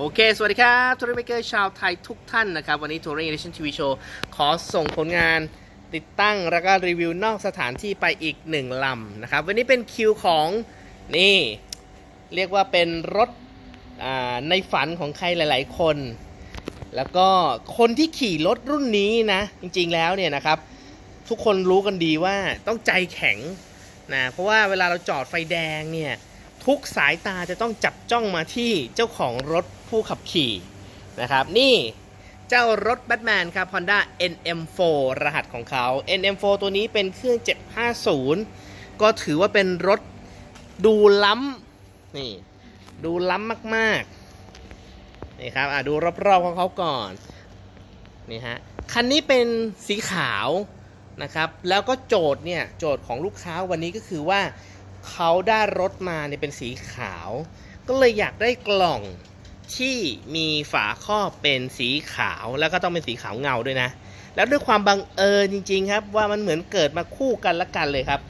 โอเค สวัสดีครับทัวริเมเกอร์ชาวไทยทุกท่านนะครับ วันนี้ทัวริเอเนชั่นทีวีโชว์ขอส่งผลงานติดตั้งแล้วก็รีวิวนอกสถานที่ไปอีกหนึ่งลำนะครับ วันนี้เป็นคิวของนี่ เรียกว่าเป็นรถในฝันของใครหลาย ๆ คน แล้วก็คนที่ขี่รถรุ่นนี้นะ จริง ๆ แล้วเนี่ยนะครับ ทุกคนรู้กันดีว่าต้องใจแข็งนะเพราะว่าเวลาเราจอดไฟแดงเนี่ยทุกสายตาจะต้องจับจ้องมาที่เจ้าของรถ ผู้ขับขี่นะครับ นี่เจ้ารถแบทแมนครับ Honda NM4 รหัสของเขา NM4 ตัวนี้เป็นเครื่อง 750 ก็ถือว่าเป็นรถดูล้ำนี่ดูล้ำมากๆนี่ครับอะดูรอบๆของเขาก่อนนี่ฮะคันนี้เป็นสีขาวนะครับแล้วก็โจทย์เนี่ยโจทย์ของลูกค้าวันนี้ก็คือว่าเขาได้รถมาเนี่ยเป็นสีขาว ก็เลยอยากได้กล่อง ที่มีฝาครอบเป็นสีขาวแล้วก็ต้องเป็นสีขาวเงาด้วยนะ แล้วด้วยความบังเอิญจริง ๆ ครับ ว่ามันเหมือนเกิดมาคู่กันละกันเลยครับ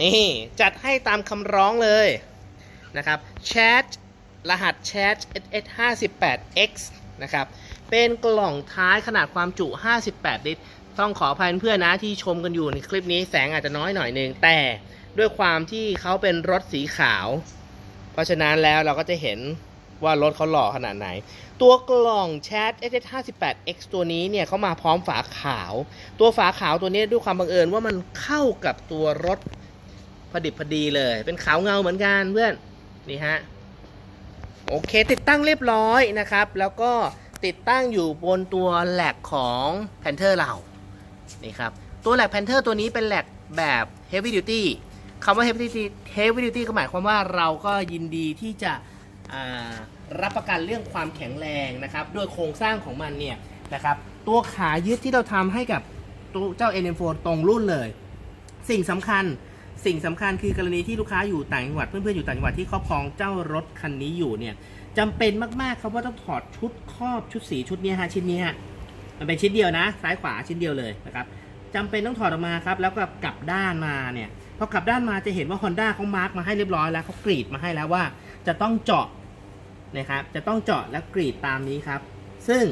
นี่จัดให้ตามคำร้องเลยนะครับแชทรหัสแชท SS58X นะครับเป็นกล่องท้ายขนาดความจุ 58 ลิตร ต้องขออภัยเพื่อนนะที่ชมกันอยู่ในคลิปนี้แสงอาจจะน้อยหน่อยหนึง แต่ด้วยความที่เขาเป็นรถสีขาว เพราะฉะนั้นแล้วเราก็จะเห็น ว่ารถเขาหล่อขนาดไหน ตัวกล่องแชท s 5 8 x ตัวนี้เนี่ยเขามาพร้อมฝาขาว ตัวฝาขาวตัวนี้ด้วยความบังเอิญว่ามันเข้ากับตัวรถพอดิบพอดีเลย เป็นขาวเงาเหมือนกันเพื่อน นี่ฮะ โอเค ติดตั้งเรียบร้อยนะครับ แล้วก็ติดตั้งอยู่บนตัวแหลกของ Panther เรานี่ครับ ตัวแหลก Panther ตัวนี้เป็นแหลกแบบ Heavy Duty คำว่า Heavy Duty Heavy Duty ก็หมายความว่าเราก็ยินดีที่จะ รับประกันเรื่องความแข็งแรงนะครับด้วยโครงสร้างของมันเนี่ยนะครับตัวขายึดที่เราทำให้กับตัวเจ้า NM4 ตรงรุ่นเลย สิ่งสำคัญสิ่งสำคัญคือกรณีที่ลูกค้าอยู่ต่างจังหวัดเพื่อนๆอยู่ต่างจังหวัดที่ครอบครองเจ้ารถคันนี้อยู่เนี่ยจำเป็นมากๆครับว่าต้องถอดชุดครอบชุดสีชุดนี้ฮะชิ้นนี้ฮะมันเป็นชิ้นเดียวนะ ซ้ายขวาชิ้นเดียวเลยนะครับจำเป็นต้องถอดออกมาครับแล้วก็กลับด้านมาเนี่ยพอกลับด้านมาจะเห็นว่า Honda เขามาร์กมาให้เรียบร้อยแล้วเขากรีดมาให้แล้วว่า จะต้องเจาะ นะครับ จะต้องเจาะและกรีดตามนี้ครับ ซึ่ง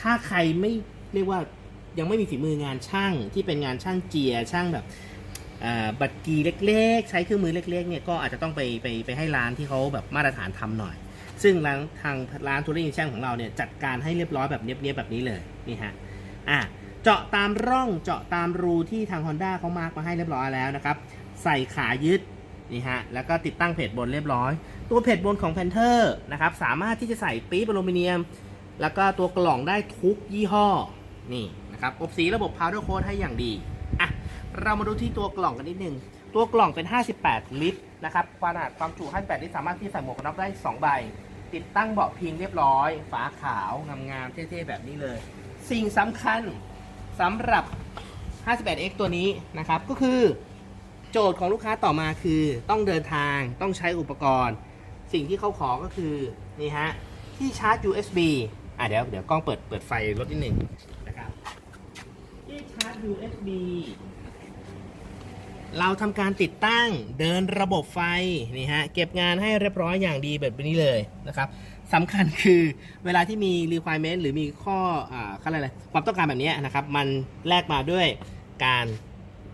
ถ้าใครไม่เรียกว่ายังไม่มีฝีมืองานช่างที่เป็นงานช่างเจียช่างแบบบัตรกีเล็ก ๆ ใช้เครื่องมือเล็ก ๆ เนี่ยก็อาจจะต้องไปไปไปให้ร้านที่เขาแบบมาตรฐานทำหน่อย ซึ่งร้านทางร้านทัวริงช่างของเราเนี่ยจัดการให้เรียบร้อยแบบเนี้ยบๆแบบนี้เลยนี่ฮะอะเจาะตามร่องเจาะตามรูที่ทาง Honda เขามาร์กมาให้เรียบร้อยแล้วนะครับ ใส่ขายึด นี่ฮะ แล้วก็ติดตั้งเพจบนเรียบร้อย ตัวเพจบนของ Panther นะครับ สามารถที่จะใส่ปี๊บอลูมิเนียม แล้วก็ตัวกล่องได้ทุกยี่ห้อ นี่นะครับ อบสีระบบ powder coat ให้อย่างดี อะ เรามาดูที่ตัวกล่องกันนิดนึง ตัวกล่องเป็น 58 ลิตรนะครับ ขนาดความจุ 58 ลิตร สามารถที่ใส่หมวกกันน็อกได้ 2 ใบ ติดตั้งเบาะพิงเรียบร้อย ฝาขาวงามๆเท่ๆแบบนี้เลย สิ่งสำคัญสำหรับ 58X ตัวนี้นะครับ ก็คือ โจทย์ของลูกค้าต่อมาคือต้องเดินทางต้องใช้อุปกรณ์ สิ่งที่เขาขอก็คือนี่ฮะที่ชาร์จ USB อะเดี๋ยวเดี๋ยวกล้องเปิดเปิดไฟรถนิดหนึ่งนะครับที่ชาร์จ USB เราทำการติดตั้งเดินระบบไฟนี่ฮะเก็บงานให้เรียบร้อยอย่างดีแบบนี้เลยนะครับสำคัญคือเวลาที่มี requirement หรือมีข้ออ่าเขาเรียกอะไร ความต้องการแบบนี้นะครับ มันแลกมาด้วยการ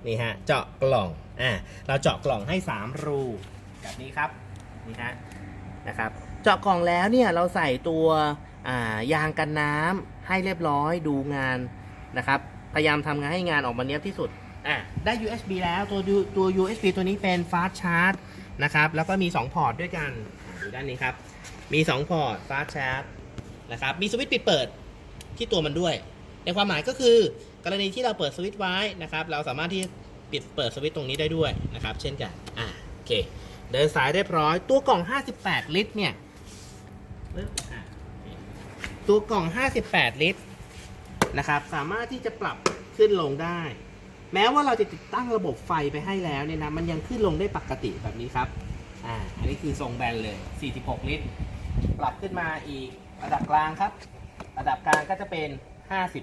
นี่ฮะเจาะกล่อง อ่าเราเจาะกล่องให้ 3 รูแบบนี้ครับนี่ฮะนะครับ เจาะกล่องแล้วเนี่ยเราใส่ตัวอ่ายางกันน้ำให้เรียบร้อยดูงานนะครับ พยายามทำงานให้งานออกมาเนี้ยบที่สุดอะได้ USB แล้วตัวตัว USB ตัวนี้เป็น Fast Charge นะครับ แล้วก็มี 2 พอร์ตด้วยกันอยู่ด้านนี้ครับ มี 2 พอร์ต Fast Charge นะครับ มีสวิตช์ปิดเปิดที่ตัวมันด้วย ในความหมายก็คือ กรณีที่เราเปิดสวิตช์ไว้นะครับ เราสามารถที่ ปิดเปิดสวิตช์ตรงนี้ได้ด้วยนะครับ เช่นกันอะโอเค เดินสายเรียบร้อย ตัวกล่อง 58 ลิตรเนี่ยปึ๊บอ่อเคตัวกล่อง 58 ลิตรนะครับ สามารถที่จะปรับขึ้นลงได้ แม้ว่าเราจะติดตั้งระบบไฟไปให้แล้วเนี่ยนะ มันยังขึ้นลงได้ปกติแบบนี้ครับ อ่า อันนี้คือทรงแบนเลย 46 ลิตร ปรับขึ้นมาอีกระดับกลางครับ ระดับกลางก็จะเป็น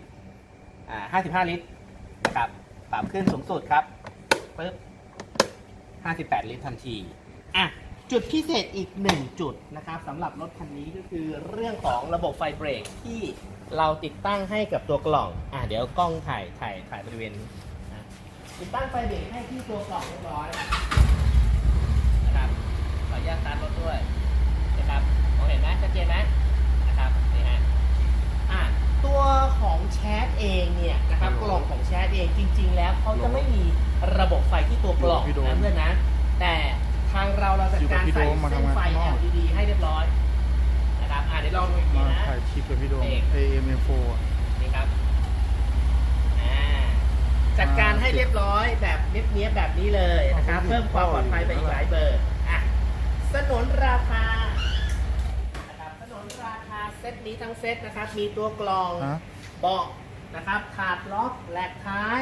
50 อ่า 55 ลิตรนะครับ ปรับขึ้นสูงสุดครับปึ๊บ58 ลิตรทันทีอะจุดพิเศษอีกหนึ่งจุดนะครับสำหรับรถคันนี้ก็คือเรื่องของระบบไฟเบรกที่เราติดตั้งให้กับตัวกล่องอ่าเดี๋ยวกล้องถ่ายถ่ายถ่ายบริเวณนี้นะติดตั้งไฟเบรกให้ที่ตัวกล่องเรียบร้อยนะครับขออนุญาตตาร์ทรถด้วยนะครับมองเห็นไหมชัดเจนไหมนะครับนี่ฮะอ่าตัวของแชทเองเนี่ยนะครับกล่องของแชท เองจริง ๆ แล้วเขาจะไม่มีระบบไฟที่ตัวกล่องพี่โดมนะเพื่อนนะ แต่ทางเราเราจัดการอยู่กับพี่ใส่โดมมาเส้นทำงานไฟข้างนอก LED ให้เรียบร้อยนะครับอ่าเดี๋ยวลองดูอีกทีมานะถ่ายคลิปกับพี่โดมเอก AMF4 อะนี่ครับอ่าจัดการให้เรียบร้อยแบบเนี้ยบๆแบบนี้เลยนะครับ เพิ่มความปลอดภัยไปอีกหลายเบอร์อะสนนราคานะครับสนนราคาเซตนี้ทั้งเซตนะครับ มีตัวกลองฮะเบาะ นะครับ ขาดล็อกแหลกท้าย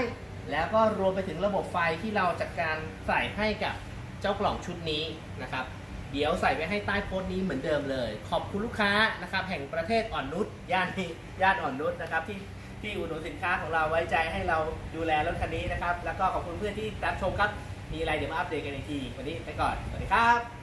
แล้วก็รวมไปถึงระบบไฟที่เราจัดการใส่ให้กับเจ้ากล่องชุดนี้นะครับ เดี๋ยวใส่ไว้ให้ใต้โพสต์นี้เหมือนเดิมเลย ขอบคุณลูกค้านะครับ แห่งประเทศอ่อนนุชย่านนี้ย่านอ่อนนุชนะครับที่ที่อุดหนุนสินค้าของเราไว้ใจให้เราดูแลรถคันนี้นะครับ แล้วก็ขอบคุณเพื่อนที่รับชมครับ มีอะไรเดี๋ยวมาอัปเดตกันอีกที วันนี้ไปก่อน สวัสดีครับ